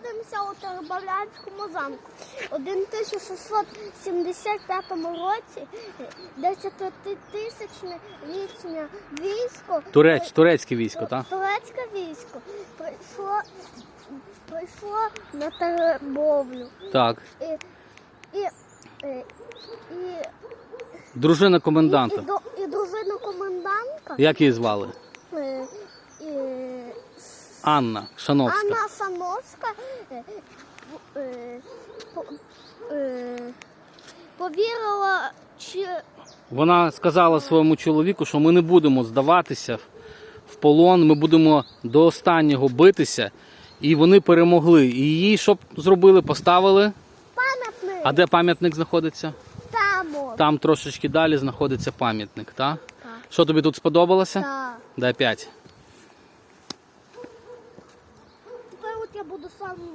знаходимося у Тербавлянському замку. У 1675 році 10-тисячне річне військо Турець, турецьке військо, так? турецьке військо прийшло, прийшло на Теребовлю. Так. І, і, і, і, Дружина і, коменданта. до- і дружина комендантка Як її звали? е, і, Анна Шановська. Анна Сановська е, е, е, повірила, чи Вона сказала своєму чоловіку, що ми не будемо здаватися в полон, ми будемо до останнього битися. І вони перемогли. І її що зробили? Поставили. пам'ятник А де пам'ятник знаходиться? там. Там трошечки далі знаходиться пам'ятник, так? Так. Що тобі тут сподобалося? Так. Дай п'ять. я буду сам